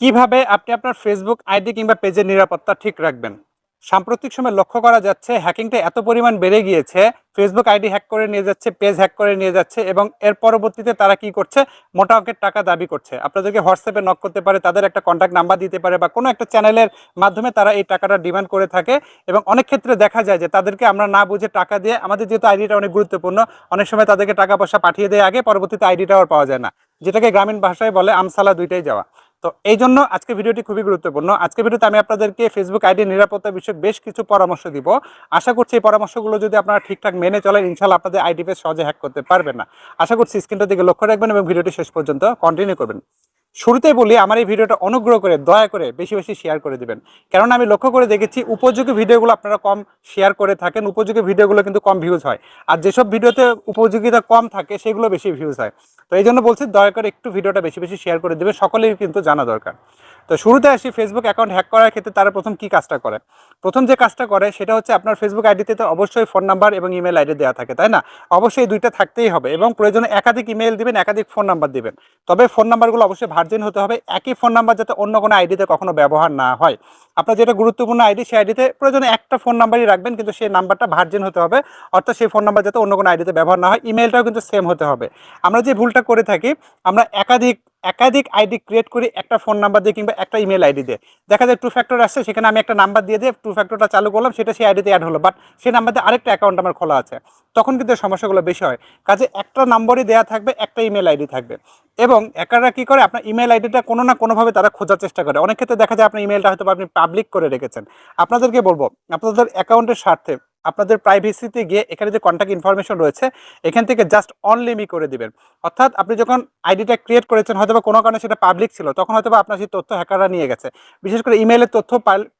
কীভাবে আপনি আপনার ফেসবুক আইডি কিংবা পেজের নিরাপত্তা ঠিক রাখবেন? সাম্প্রতিক সময় লক্ষ্য করা যাচ্ছে হ্যাকিংটা এত পরিমাণ বেড়ে গিয়েছে ফেসবুক আইডি হ্যাক করে নিয়ে যাচ্ছে পেজ হ্যাক করে নিয়ে যাচ্ছে এবং এর পরবর্তীতে তারা কি করছে? মোটা অঙ্কের টাকা দাবি করছে। আপনাদেরকে হোয়াটসঅ্যাপে নক করতে পারে, তাদের একটা কন্ট্যাক্ট নাম্বার দিতে পারে বা কোনো একটা চ্যানেলের মাধ্যমে তারা এই টাকাটা ডিমান্ড করে থাকে এবং অনেক ক্ষেত্রে দেখা যায় যে তাদেরকে আমরা না বুঝে টাকা দিয়ে, আমাদের যেহেতু আইডিটা অনেক গুরুত্বপূর্ণ, অনেক সময় তাদেরকে টাকা পয়সা পাঠিয়ে দেয় আগে পরবর্তীতে আইডিটাও আর পাওয়া যায় না। যেটাকে গ্রামীণ ভাষায় বলে, আমসালা দুইটাই যাওয়া। তো এই জন্য আজকে ভিডিওটি খুবই গুরুত্বপূর্ণ। আজকে ভিডিওতে আমি আপনাদেরকে ফেসবুক আইডি নিরাপত্তা বিষয়ে বেশ কিছু পরামর্শ দিব। আশা করছি এই পরামর্শগুলো যদি আপনারা ঠিকঠাক মেনে চলেন ইনশাল্লাহ আপনাদের আইডি পেজ সহজে হ্যাক করতে পারবেন না। আশা করছি স্ক্রিনটার দিকে লক্ষ্য রাখবেন এবং ভিডিওটি শেষ পর্যন্ত কন্টিনিউ করবেন। শুরুতেই বলি, আমার এই ভিডিওটা অনুগ্রহ করে, দয়া করে বেশি বেশি শেয়ার করে দিবেন। কেননা আমি লক্ষ্য করে দেখেছি, উপযোগী ভিডিওগুলো আপনারা কম শেয়ার করে থাকেন, উপযোগী ভিডিওগুলো কিন্তু কম ভিউজ হয়। আর যেসব ভিডিওতে উপযোগিতা কম থাকে, সেগুলো বেশি ভিউজ হয়। তো এই জন্য বলছি, দয়া করে একটু ভিডিওটা বেশি বেশি শেয়ার করে দেবে সকলেই কিন্তু জানা দরকার। তো শুরুতে আসি ফেসবুক অ্যাকাউন্ট হ্যাক করার ক্ষেত্রে তারা প্রথম কি কাজটা করে? প্রথম যে কাজটা করে সেটা হচ্ছে আপনার ফেসবুক আইডিতে তো অবশ্যই ফোন নাম্বার এবং ইমেল আইডি দেওয়া থাকে, তাই না? অবশ্যই দুইটা থাকতেই হবে এবং প্রয়োজনে একাধিক ইমেল দিবেন, একাধিক ফোন নাম্বার দিবেন। তবে ফোন নাম্বারগুলো অবশ্যই ভার্জিন হতে হবে, একই ফোন নাম্বার যাতে অন্য কোনো আইডিতে কখনো ব্যবহার না হয়। আপনার যেটা গুরুত্বপূর্ণ আইডি সেই আইডিতে প্রয়োজনে একটা ফোন নাম্বারই রাখবেন, কিন্তু সেই নাম্বারটা ভার্জিন হতে হবে, অর্থাৎ সেই ফোন নাম্বার যাতে অন্য কোনো আইডিতে ব্যবহার না হয় ইমেলটাও কিন্তু সেম হতে হবে। আমরা যে ভুলটা করে থাকি, আমরা একাধিক একাধিক আইডি ক্রিয়েট করি, একটা ফোন নাম্বার দিয়ে কিংবা একটা ইমেল আইডি দিয়ে। দেখা যায় টু ফ্যাক্টর আসছে, সেখানে আমি একটা নাম্বার দিয়ে দিয়ে টু ফ্যাক্টরটা চালু করলাম, সেটা সেই আইডিতে অ্যাড হলো। বাট সেই নাম্বার দিয়ে আরেকটা অ্যাকাউন্ট আমার খোলা আছে। তখন কিন্তু সমস্যাগুলো বেশি হয়। কাজে একটা নাম্বারই দেওয়া থাকবে, একটা ইমেল আইডি থাকবে। এবং একারা কি করে, আপনার ইমেল আইডিটা কোনো না কোনোভাবে তারা খোঁজার চেষ্টা করে। অনেক ক্ষেত্রে দেখা যায়, আপনার ইমেলটা হয়তো আপনি পাবলিক করে রেখেছেন। আপনাদেরকে বলব, আপনাদের অ্যাকাউন্টের স্বার্থে আপনাদের প্রাইভেসিতে গিয়ে এখানে যে কন্ট্যাক্ট ইনফরমেশন রয়েছে, এখান থেকে জাস্ট অনলিমি করে দিবেন। অর্থাৎ আপনি যখন আইডিটা ক্রিয়েট করেছেন হয়তো কোনো কারণে সেটা পাবলিক ছিল, তখন হয়তো আপনার সেই তথ্য হ্যাকাররা নিয়ে গেছে। বিশেষ করে ইমেলের তথ্য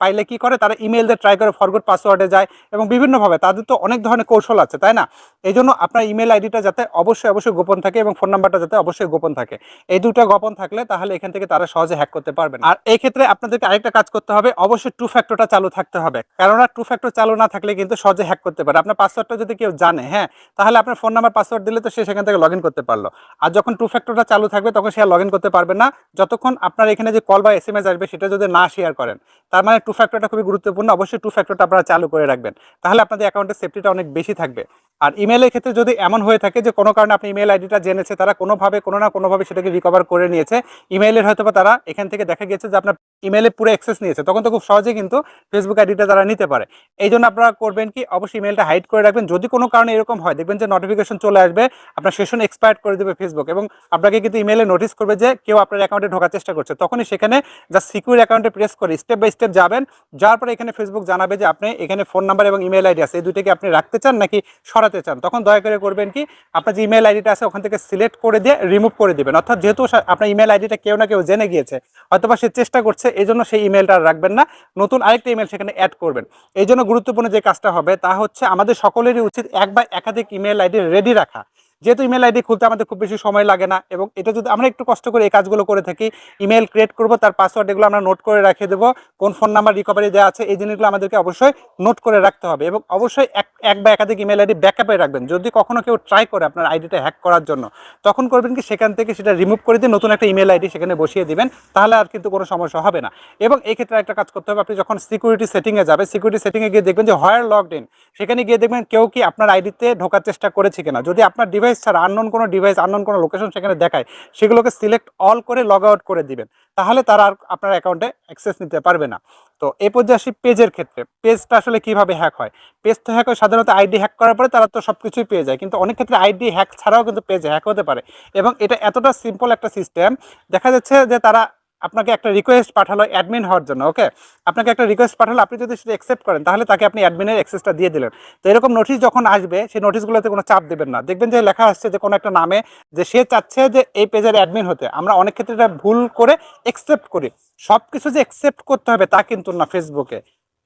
পাইলে কি করে? তারা ইমেল দিয়ে ট্রাই করে ফরগট পাসওয়ার্ডে যায় এবং বিভিন্নভাবে তাদের তো অনেক ধরনের কৌশল আছে, তাই না? এই জন্য আপনার ইমেল আইডিটা যাতে অবশ্যই অবশ্যই গোপন থাকে এবং ফোন নাম্বারটা যাতে অবশ্যই গোপন থাকে। এই দুটো গোপন থাকলে তাহলে এখান থেকে তারা সহজে হ্যাক করতে পারবেন। আর এই ক্ষেত্রে আপনাদেরকে আরেকটা কাজ করতে হবে, অবশ্যই টু ফ্যাক্টরটা চালু থাকতে হবে। কেননা টু ফ্যাক্টর চালু না থাকলে কিন্তু সহজে হ্যাক করতে পারে। আপনার পাসওয়ার্ডটা যদি কেউ জানে হ্যাঁ তাহলে আপনার ফোন নাম্বার পাসওয়ার্ড দিলে তো সে সেখান থেকে লগ করতে পারল। আর যখন টু ফ্যাক্টরটা চালু থাকবে, তখন সে লগ করতে পারবে না। যতক্ষণ আপনার এখানে যে কল বা এস আসবে, সেটা যদি না শেয়ার করেন, তার মানে টু ফ্যাক্টরটা খুবই গুরুত্বপূর্ণ। অবশ্যই টু ফ্যাক্টরটা আপনারা চালু করে রাখবেন। তাহলে আপনাদের অ্যাকাউন্টের সেফটিটা অনেক বেশি থাকবে। আর ইমেলের ক্ষেত্রে যদি এমন হয়ে থাকে যে, কোনো কারণে আপনি ইমেল আইডিটা জেনেছে, তারা কোনোভাবে, কোনো না কোনোভাবে সেটাকে রিকভার করে নিয়েছে। ইমেলের হয়তো বা তারা এখান থেকে দেখা গেছে যে, আপনার ইমেলে পুরো অ্যাক্সেস নিয়েছে। তখন তো খুব সহজেই কিন্তু ফেসবুক আইডিটা তারা নিতে পারে। এই জন্য আপনারা করবেন কি, অবশ্যই ইমেলটা হাইড করে রাখবেন। যদি কোনো কারণে এরকম হয়, দেখবেন যে নোটিফিকেশন চলে আসবে, আপনার সেশন এক্সপায়ার করে দেবে ফেসবুক এবং আপনাকে কিন্তু ইমেলে নোটিস করবে যে কেউ আপনার অ্যাকাউন্টে ঢোকার চেষ্টা করছে। তখনই সেখানে যা সিকিউর অ্যাকাউন্টে প্রেস করে স্টেপ বাই স্টেপ যাবেন। যাওয়ার পরে এখানে ফেসবুক জানাবে যে আপনি এখানে ফোন নাম্বার এবং ইমেল আইডি আছে। এই দুটোকে আপনি রাখতে চান নাকি সরাতে চান? তখন দয়া করে করবেন কি, আপনার যে ইমেল আইডিটা আছে ওখান থেকে সিলেক্ট করে দিয়ে রিমুভ করে দিবেন। অর্থাৎ যেহেতু আপনার ইমেল আইডিটা কেউ না কেউ জেনে গিয়েছে, হয়তোবা সে চেষ্টা করছে এই জন্য সেই ইমেলটা রাখবেন না। নতুন আরেকটা ইমেল সেখানে অ্যাড করবেন। এই জন্য গুরুত্বপূর্ণ যে কাজটা হবে, তা হচ্ছে আমাদের সকলেরই উচিত এক বা একাধিক ইমেল আইডি রেডি রাখা। যেহেতু ইমেল আইডি খুলতে আমাদের খুব বেশি সময় লাগে না এবং এটা যদি আমরা একটু কষ্ট করে এই কাজগুলো করে থাকি ইমেল ক্রিয়েট করব, তার পাসওয়ার্ড এগুলো আমরা নোট করে রেখে দেবো, কোন ফোন নাম্বার রিকভারি দেওয়া আছে, এই জিনিসগুলো আমাদেরকে অবশ্যই নোট করে রাখতে হবে এবং অবশ্যই এক এক বা একাধিক ইমেল আইডি ব্যাকআপে রাখবেন। যদি কখনো কেউ ট্রাই করে আপনার আইডিটা হ্যাক করার জন্য, তখন করবেন কি, সেখান থেকে সেটা রিমুভ করে দিয়ে নতুন একটা ইমেল আইডি সেখানে বসিয়ে দিবেন, তাহলে আর কিন্তু কোনো সমস্যা হবে না। এবং এই ক্ষেত্রে একটা কাজ করতে হবে, আপনি যখন সিকিউরিটি সেটিংয়ে যাবে সিকিউরিটি সেটিংয়ে গিয়ে দেখবেন যে হোয়ার লগড ইন সেখানে গিয়ে দেখবেন কেউ কি আপনার আইডিতে ঢোকার চেষ্টা করেছে কিনা। যদি আপনার ডিভাইস ছাড়া আননোন কোনো ডিভাইস আননোন কোনো লোকেশন সেখানে দেখায়, সেগুলোকে সিলেক্ট অল করে লগ আউট করে দিবেন। তাহলে তারা আর আপনার অ্যাকাউন্টে অ্যাক্সেস নিতে পারবে না। তো এ পর্যায়ে আসি পেজের ক্ষেত্রে। পেজটা আসলে কীভাবে হ্যাক হয়? পেজ তো হ্যাক হয়, সাধারণত আইডি হ্যাক করার পরে তারা তো সব কিছুই পেয়ে যায়। কিন্তু অনেক ক্ষেত্রে আইডি হ্যাক ছাড়াও কিন্তু পেজ হ্যাক হতে পারে। এবং এটা এতটা সিম্পল একটা সিস্টেম দেখা যাচ্ছে যে তারা আপনাকে একটা রিকোয়েস্ট পাঠালো অ্যাডমিন হওয়ার জন্য ওকে আপনাকে একটা রিকোয়েস্ট পাঠালো, আপনি যদি সেটা অ্যাকসেপ্ট করেন, তাহলে তাকে আপনি অ্যাডমিনের অ্যাক্সেসটা দিয়ে দিলেন। তো এরকম নোটিশ যখন আসবে, সেই নোটিশগুলোতে কোনো চাপ দেবেন না। দেখবেন যে লেখা আসছে যে কোনো একটা নামে যে সে চাচ্ছে যে এই পেজের অ্যাডমিন হতে। আমরা অনেক ক্ষেত্রে এটা ভুল করে অ্যাকসেপ্ট করি। সব কিছু যে অ্যাকসেপ্ট করতে হবে তা কিন্তু না ফেসবুকে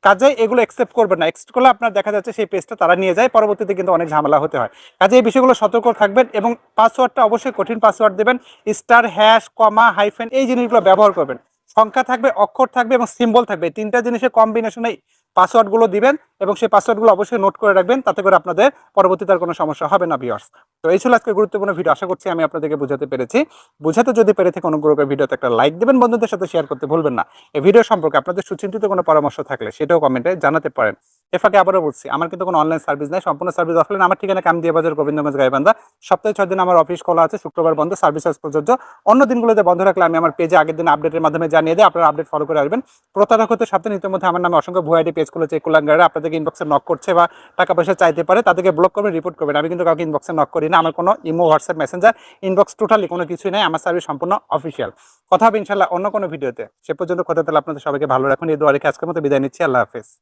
কাজে এগুলো অ্যাকসেপ্ট করবেন না। অ্যাকসেপ্ট করলে আপনার দেখা যাচ্ছে সেই পেজটা তারা নিয়ে যায়, পরবর্তীতে কিন্তু অনেক ঝামেলা হতে হয়। কাজে এই বিষয়গুলো সতর্ক থাকবেন এবং পাসওয়ার্ডটা অবশ্যই কঠিন পাসওয়ার্ড দেবেন। স্টার হ্যাশ কমা হাইফেন এই জিনিসগুলো ব্যবহার করবেন। সংখ্যা থাকবে, অক্ষর থাকবে এবং সিম্বল থাকবে। তিনটা জিনিসের কম্বিনেশনে পাসওয়ার্ডগুলো দিবেন এবং সেই পাসওয়ার্ডগুলো অবশ্যই নোট করে রাখবেন, তাতে করে আপনাদের পরবর্তীতে আর কোনো সমস্যা হবে না বিয়ার্স তো এই ছিল আজকে গুরুত্বপূর্ণ ভিডিও আশা করছি আমি আপনাদেরকে বোঝাতে পেরেছি। বুঝাতে যদি পেরে থেকে অনুগ্রহ করে ভিডিওতে একটা লাইক দেবেন, বন্ধুদের সাথে শেয়ার করতে ভুলবেন না। এই ভিডিও সম্পর্কে আপনাদের সুচিন্তিত কোনো পরামর্শ থাকলে সেটাও কমেন্টে জানাতে পারেন। এ ফাঁকে আবারও বলছি, আমার কিন্তু কোনো অনলাইন সার্ভিস নাই, সম্পূর্ণ সার্ভিস অফলাইন আমার ঠিকানা কামদিয়া বাজার গোবিন্দগঞ্জ গাইবান্ধা। সপ্তাহে ছয় দিন আমার অফিস খোলা আছে, শুক্রবার বন্ধ সার্ভিস প্রযোজ্য। অন্য দিনগুলোতে বন্ধ রাখলে আমি আমার পেজে আগের দিন আপডেটের মাধ্যমে জানিয়ে দিই, আপনারা আপডেট ফলো করে আসবেন। প্রতারক হতে সাবধান ইতিমধ্যে আমার নামে অসংখ্য ভুয়াইডি পেজ খুলেছে কুলাঙ্গারা, আপনাদেরকে ইনবক্সে নক করছে বা টাকা পয়সা চাইতে পারে, তাদেরকে ব্লক করবেন রিপোর্ট করবেন। আমি কিন্তু কাউকে ইনবক্সে নক করি না, আমার কোনো imo, WhatsApp messenger inbox totally কোনো কিছুই নাই, আমার সার্ভিস সম্পূর্ণ অফিসিয়াল কথা হবে ইনশাল্লাহ অন্য কোনো ভিডিওতে। সে পর্যন্ত কথা তাহলে আপনাদের সবাইকে ভালো রাখুন, এই দোয়া রেখে আজকের মতো বিদায় নিচ্ছি, আল্লাহ হাফেজ।